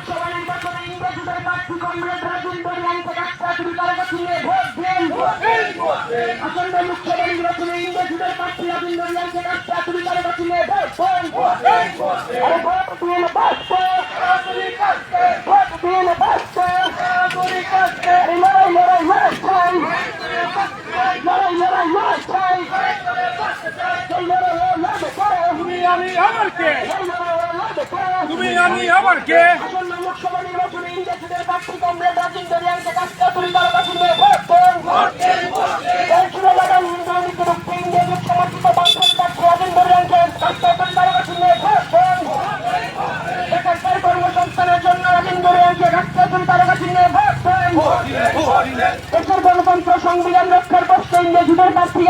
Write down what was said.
লোকসভা নির্বাচনে ইংরেজিদের প্রার্থী কংগ্রেস রাজীব দরিয়ানকে রাস্তা তুমি তার কাছে ভোট দেন আসন্ন লোকসভা নির্বাচনে ইংরেজিদের প্রার্থী রাজীব দরিয়ানকে রাস্তা তুমি তার কাছে ভোট দেন আরে ভোট দিন বাস্ত ভোট দিন বাস্ত আরে লড়াই লড়াই লড়াই চাই লড়াই লড়াই লড়াই চাই লড়াই লড়াই লড়াই চাই আমি আমি আমার কে তুমি আমি আমার কে? রুখতে কর্মসংস্থানের জন্য রাজেন্দ্র রিয়াংকে রাস্তা তুমি তার ভোট দেশের গণতন্ত্র সংবিধান রক্ষার পক্ষে ইংরেজিদের কাছ থেকে